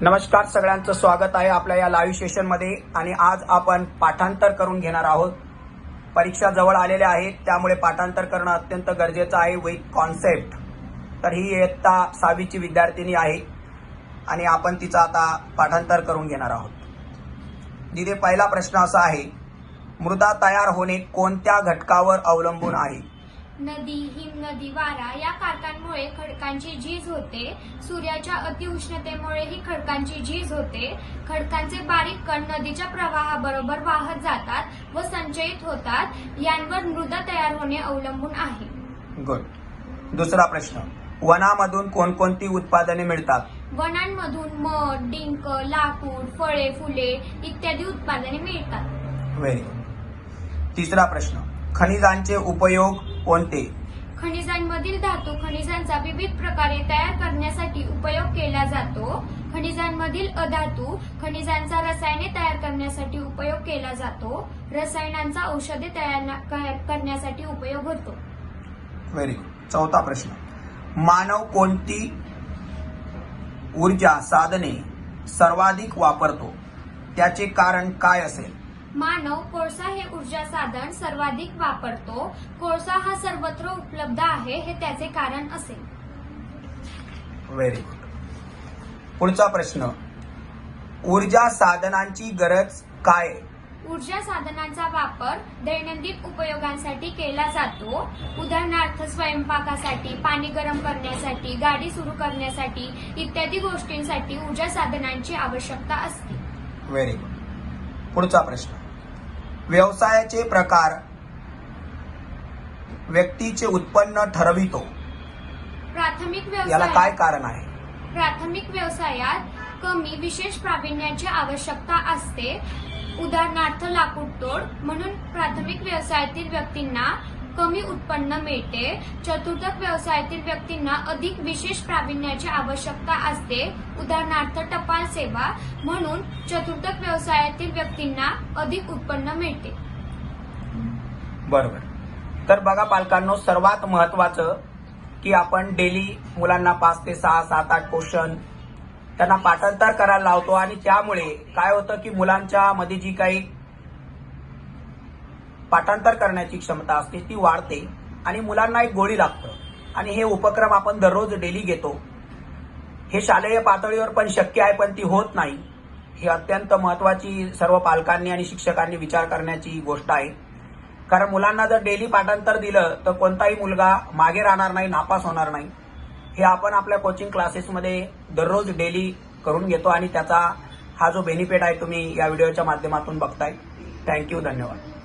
नमस्कार सगळ्यांचं स्वागत आहे आपल्या या लाईव्ह सेशनमध्ये आणि आज आपण पाठांतर करून घेणार आहोत. परीक्षा जवळ आलेल्या आहेत त्यामुळे पाठांतर करणं अत्यंत गरजेचं आहे. विथ कॉन्सेप्ट तर ही इयत्ता सहावीची विद्यार्थिनी आहे आणि आपण तिचं आता पाठांतर करून घेणार आहोत. दिदे पहिला प्रश्न असा आहे मृदा तयार होणे कोणत्या घटकावर अवलंबून आहे? नदी हिमनदी वारा या कारकांमुळे खडकांची झीज होते. सूर्याच्या अतिउष्णतेमुळेही खडकांची झीज होते. खडकांचे बारीक कण नदीच्या प्रवाहाबरोबर वाहत जातात व संचयित होतात. यांवर मृदा तयार होणे अवलंबून आहे. गुड दुसरा प्रश्न. वनामधून कोणकोणती उत्पादने मिळतात? वनांमधून मध डिंक लाकूड फळे फुले इत्यादी उत्पादने मिळतात. व्हेरी गुड तिसरा प्रश्न. खनिजांचे उपयोग कोणते? खनिजांमधील धातू खनिजांचा विविध प्रकारे तयार करण्यासाठी उपयोग केला जातो. खनिजांमधील अधातू खनिजांचा रसायने तयार करण्यासाठी उपयोग केला जातो. रसायनांचा औषधे तयार करण्यासाठी उपयोग होतो. व्हेरी गुड चौथा प्रश्न. मानव कोणती ऊर्जा साधने सर्वाधिक वापरतो? त्याचे कारण काय असेल? मानव कोळसा हे ऊर्जा साधन सर्वाधिक वापरतो. कोळसा हा सर्वत्र उपलब्ध आहे हे त्याचे कारण असेल. व्हेरी गुड पुढचा प्रश्न. ऊर्जा साधनांची गरज काय? ऊर्जा साधनांचा वापर दैनंदिन उपयोगांसाठी केला जातो. उदाहरणार्थ स्वयंपाकासाठी पाणी गरम करण्यासाठी गाडी सुरू करण्यासाठी इत्यादी गोष्टींसाठी ऊर्जा साधनांची आवश्यकता असते. व्हेरी गुड पुढचा प्रश्न. व्यवसायाचे प्रकार व्यक्तीचे उत्पन्न ठरवितो. प्राथमिक याला काय कारण आहे? प्राथमिक व्यवसायात कमी विशेष प्रावीण्याची आवश्यकता असते. उदाहरणार्थ लाकूड तोड म्हणून प्राथमिक व्यवसायातील व्यक्तींना कमी उत्पन्न मिळते. चतुर्थक व्यवसायातील व्यक्तींना अधिक विशेष प्रावीण्याची आवश्यकता असते. उदाहरणार्थ टपाल सेवा. म्हणून चतुर्थक व्यवसायातील व्यक्तींना अधिक उत्पन्न मिळते. बरोबर. तर बघा पालकांनो सर्वात महत्वाचं की आपण डेली मुलांना पाच ते सहा सात आठ क्वेश्चन त्यांना पाठांतर करायला लावतो आणि त्यामुळे काय होतं की मुलांच्या मध्ये जी काही पाठांतर करण्याची क्षमता असते ती वाढते आणि मुलांना एक गोळी लागतं. आणि हे उपक्रम आपण दररोज डेली घेतो. हे शालेय पातळीवर पण शक्य आहे पण ती होत नाही. ही अत्यंत महत्वाची सर्व पालकांनी आणि शिक्षकांनी विचार करण्याची गोष्ट आहे. कारण मुलांना जर डेली पाठांतर दिलं तर कोणताही मुलगा मागे राहणार नाही नापास होणार नाही. हे आपण आपल्या कोचिंग क्लासेसमध्ये दररोज डेली करून घेतो आणि त्याचा हा जो बेनिफिट आहे तुम्ही या व्हिडिओच्या माध्यमातून बघताय. थँक्यू धन्यवाद.